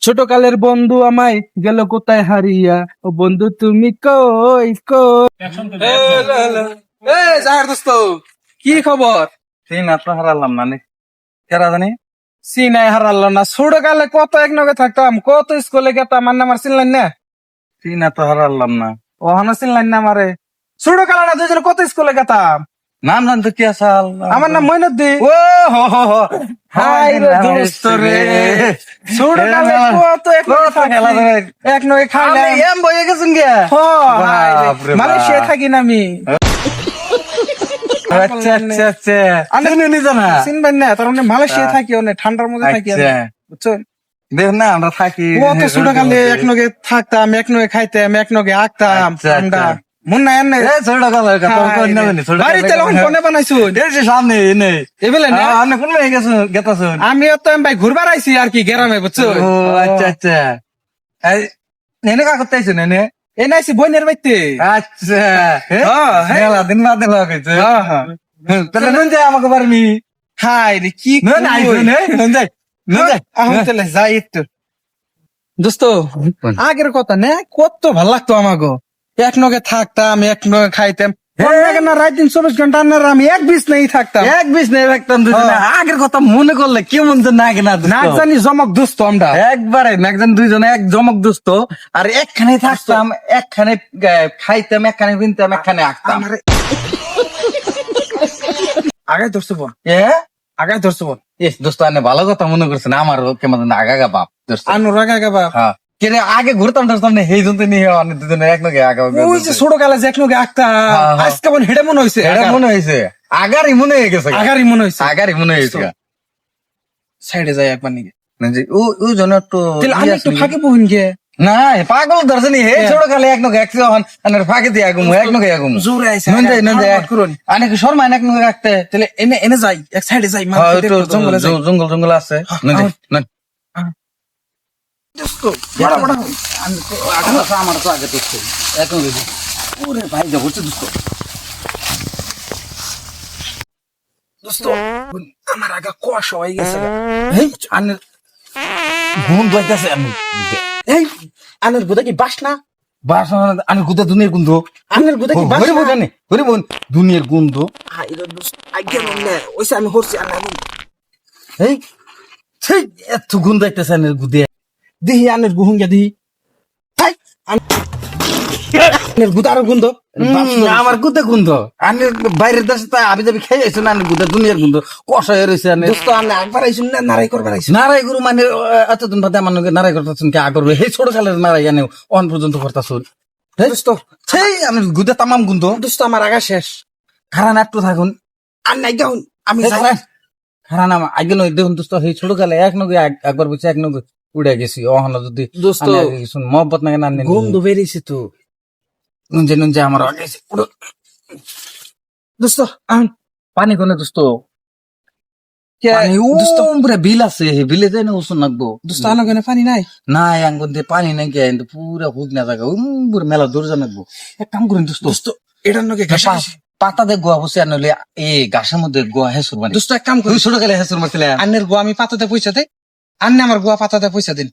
ছোট কালের বন্ধু আমায় গেল কোথায় হারিয়া? ও বন্ধু তুমি কই দোস্ত কি খবর? তিন আত্ম হারালাম না নে। কেরা জানি? সিনাই হারালো না। ছোট কালে কত এক নগে থাকতাম কত স্কুলে গেতাম আমার নামার চিনলেন না? তিন আত্ম হারালাম না। ওহানো চিনলেন না আমারে। ছোট কালে না দুজন কত স্কুলে গেতাম? নাম জানতো কি আসাল? আমার নাম মইনুদ্দি ও হো হো হো। হাই রে দোস্ত রে। ছোট কালে কত এক খেলা। এক নগে খাইলাম। এম বইয়ে গেছেন গে হ, বাপ। মালয়েশিয়ায় থাকি না আমি। আচ্ছা আচ্ছা আচ্ছা। আমি- নি? জানা চিনবেন না তার মানে মালয়েশিয়ায় থাকি অনেক ঠান্ডার মধ্যে থাকি আমি। আচ্ছা। বুঝছেন দেখ না আমরা থাকি কত ছোট কালে এক নগে থাকতাম এক নগে খাইতাম এক নগে আঁকতাম আচ্ছা, আর নাই এ ছোট কালের কথা কোন না ছোট বাড়িতে লখন কোনে বানাইছুন এই যে সামনে এনে। এবেলে না? আপনি কোন মেয়ে গেছেন গেতাছেন? আমিও তো ভাই ঘুরবার আইছি আর কি গ্রামে বুঝছ? ও আচ্ছা আচ্ছা। এই নেনে কা করতে আইছেন নেনে? এই নাইছি বোনের বাইতে আচ্ছা। হ্যাঁ। মেলা দিন বাদে লাগাইছে হ্যাঁ, হ্যাঁ। তাহলে নুন যায় আমাকে পারমি হাই রে কি নুন আইছো নে? নুন যাই নুন যাই। এখন তাহলে যাই একটু। দোস্ত আগের কথা না? কত ভালো লাগতো আমাকে এক নগে থাকতাম এক নগে খাইতাম। রাত দিন চব্বিশ ঘণ্টা না আমি এক বিষ নেই থাকতাম। এক নেই রাখতাম আগের কথা মনে করলে কেমন যে নাগে না না জানি জমক দোস্ত আমরা। একবারে দুইজনে এক জমক দোস্ত আর একখানে থাকতাম একখানে আহ, খাইতাম একখানে কিনতাম একখানে আঁকতাম। আমারে- আগে ধরছো বোন এ? আগে ধরছো বোন এস দোস্ত আনে ভালো কথা মনে করছেন আমার কেমন আগা বাপ দোস্ত আগে বাপ হ্যাঁ। আগে ঘুরতাম টারতাম না সেই জন্য নিয়ে অনেক এক নগে আগা ওই যে ছোট কালে এক নগে হ্যাঁ, হ্যাঁ। আজকে বোন হেডে মনে হয়েছে এটা মনে হয়েছে আগারই মনে হয়ে গেছে আগারই মনে হয়েছে আগারই মনে হয়েছে সাইডে যাই একবার নিকে না যে ও ও জন একটু তাহলে আমি একটু ফাঁকে বহিন গে। না পাগল ধরছনি হে ছোট কালে এক নগে একশো হন আনের ফাঁকে দিয়ে আগুম এক নগে আগুম। জোরে আইছে নুন যাই নুন যাই আনে কি শর্মা এক নগে রাখতে তাহলে এনে এনে যাই এক সাইডে হ্যাঁ, যাই জঙ্গল জঙ্গল জঙ্গল আছে। নুন যাই নুন দোস্ত বড় বড় আমার তো আগে তো এক ওরে ভাই যা হচ্ছে দুস্ত। দোস্ত আমার আগা কুয়াশা হয়ে গেছে এই আনের ঘুম দইতাছে আমি এই আনের গুদা কি বাস না? বাসন আনের গুদা দুনিয়ার গুন্ধ। আনের গুদা কি বাস না? জানে হরি বোন দুনিয়ার দোস্ত আগে মনে ওইসে আমি হরছি এই সেই এত গুণ যাইতেছে আনের গুদে। দিহি আনের গুহুঙ্গা দিহি। আমার গুদে গুন্ধ আনের বাইরের দেশে তাই আবি যাবি খাই আইছো না আনের গুদে দুনিয়ার গুন্ধ কষা হয়ে রয়েছে আনের। দোস্ত আনে একবার আইছুন না নারাই করবার আইছুন নারাই গুরু মানে এতদিন বাদে আমার নারাই করতেছেন কে আগর সেই ছোট কালের নারাই আনে অন পর্যন্ত করতেছুন। দোস্ত সেই আনের গুদে তামাম গুন্ধ দোস্ত আমার আগা শেষ। খারান একটু থাকুন। আর নাই গাউন আমি যাই। খারান। আমার আগে নয় দেখুন দোস্ত সেই ছোট কালে এক নগে এক- একবার বলছে এক নগে। উড়ে গেছি অহন যদি দোস্ত মহব্বত নাগে না গন্ধ বেরিয়েছে তো নুনজে নুনজে আমার। দোস্ত পানি কোনে দোস্ত? বিল আছে বিলে যাই না উসুন লাগবো দোস্ত আনো কেন পানি নাই? না আঙ্গুন দিয়ে পানি নাই পুরা হুক না মেলা দূর জানাব এক কাম করেন দোস্ত। দোস্ত এটার নকে ঘাসা পা- পাতা দে গোয়া বসে আনলে এ গাছের মধ্যে গোয়া হেসুর মানে দোস্ত এক কাম করি ছোট গেলে হেসুর মারছিলে। আন্নের গোয়া আমি পাতাতে পয়সা দেই। আন্নে আমার গোয়া পাতাতে পয়সা দিন।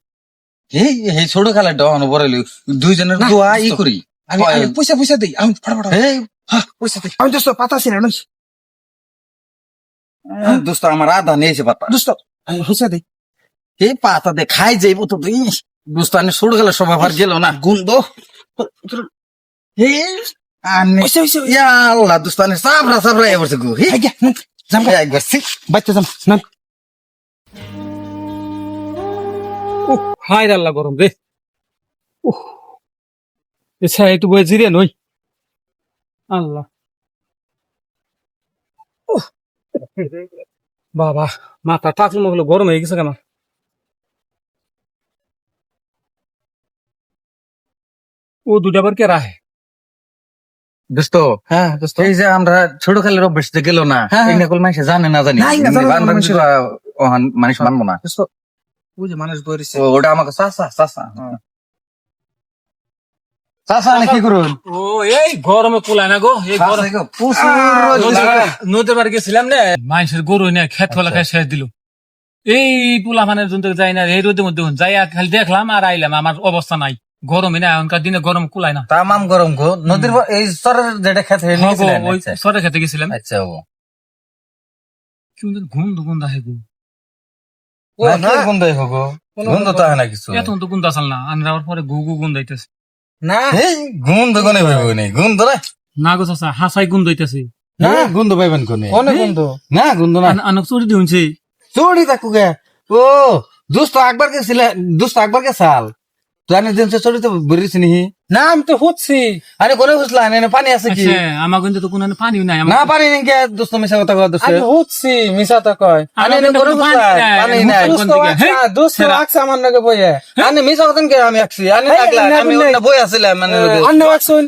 এই এই ছোট খেলে ডন বড়লি দুইজনের গোয়া ই করি। আমি হয়। আমি পয়সা পয়সা দেই আমি ফটাফট এই। হ্যাঁ পয়সা দেই। আমি দোস্ত পাতা না দোস্ত আমার আধা নিয়েছে পাতা। দোস্ত আমি পয়সা দেই। এই পাতা দে খাই যাইবো তো তুই দোস্ত আনে ছোট গেলে সব আবার গেল না। গুন্দ এই আনে। পয়সা পয়সা ইয়া আল্লাহ দোস্ত আনে সাবরা সাবরা এবারছে গো হি। জাম। বাচ্চা জাম না হাই আল্লাহ গরম রে। উহ এসা একটু বয়ে জিরে নই। আল্লাহ। বাবা মাথা টাকলো মগলো গরম হয়ে গেছে কেন? ও দুটা বার কে রাহে? দোস্ত হ্যাঁ দোস্ত। এই যে আমরা ছোট খেলের অভ্যাস গেল না হ্যাঁ, হ্যাঁ। এই মানুষ জানে না জানি। মানুষ মানবো না। দোস্ত ওই যে মানুষ বইরিছে ও, ওটা আমাকে চাষা চাষা চাষা কি করুন ও এই গরমে কুলায় না গো এই গরম। নদীর বাড়ি গেছিলাম না মানুষের গরু নিয়ে খেত ফলা খাই শেষ দিল। এই পোলা ফানের জন্য যাই না এই রোদের মধ্যে যাই খালি দেখলাম আর আইলাম আমার অবস্থা নাই। গরমে না এখনকার দিনে গরম কুলায় না। তামাম গরম গো। নদীর এই সরের যেটা খেতে হ্যাঁ গো, নিয়েছিলেন? ওই আচ্ছা। সরে খেতে গেছিলাম। আচ্ছা ও। কি গন্ধ গো। ও, না, না। কি গন্ধ হইব গো গন্ধ তো না। কিছু। এত তো গন্ধ আসল না আমি যাওয়ার পরে গু গু গন্ধ হইতেছে। না। এই গন্ধ কোনে পাইব নি গন্ধ রে। না গো চাচা হাসাই গন্ধ হইতেছে। না। গন্ধ পাইবেন কোনে? অনেক বন্ধু না গন্ধ না। আনক চুরি দিউছে চড়ি থাকু ও দোস্ত আকবর গেছিলে দোস্ত আকবর কে সাল আনে দিন চড়ি তো বেরিয়েছি নি না আমি তো হচ্ছি আরে কোনে বুঝলা এনে পানি আছে কি? আচ্ছা আমার কিন্তু তো কোনো পানিও নাই না পানি নেই কে? দোস্ত মিশা কথা কথা দোস্ত। আমি হচ্ছি মিশা তো কয়। আরে কিন্তু কোনো বুঝলা, পানি পানি নাই। মুখের দোস্ত সেরা। আকছে আমার নাকি বইয়ে। আনে মিশা কথা কে আমি আছি আনে লাগলা আমি ওটা বই আছিলাম মানে আন্নে আকছুন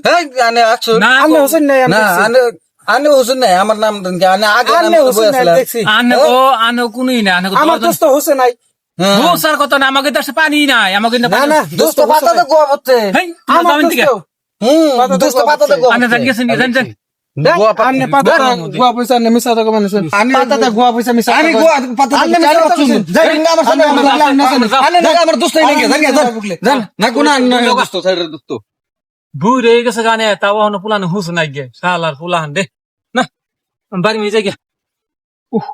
আনে আকছু না আন্নে গো, হোসেন নাই আমি না। আনে আনে হুসুন নাই আমার নাম কি? আনে আগে বই হোসেন নাই দেখছি। আনে ও আনে কোনই না আনে আমার দোস্ত হোসেন নাই। হ্যাঁ। দোসার কথা না আমাকে দেশে পানি নাই আমাকে না না দোস্ত দোস্ত পাতা তো গোয়া হেই, আমার দিকে। দোস্ত হুম পাতা তো পাতা তো। গোয়া আনে পড়তে। জান গেছেন জান জান তো মানে আমি তো তো পুলানো হুস নাই গে। শালার পুলান দে না বাড়ি মেয়ে যাই গে। উহ।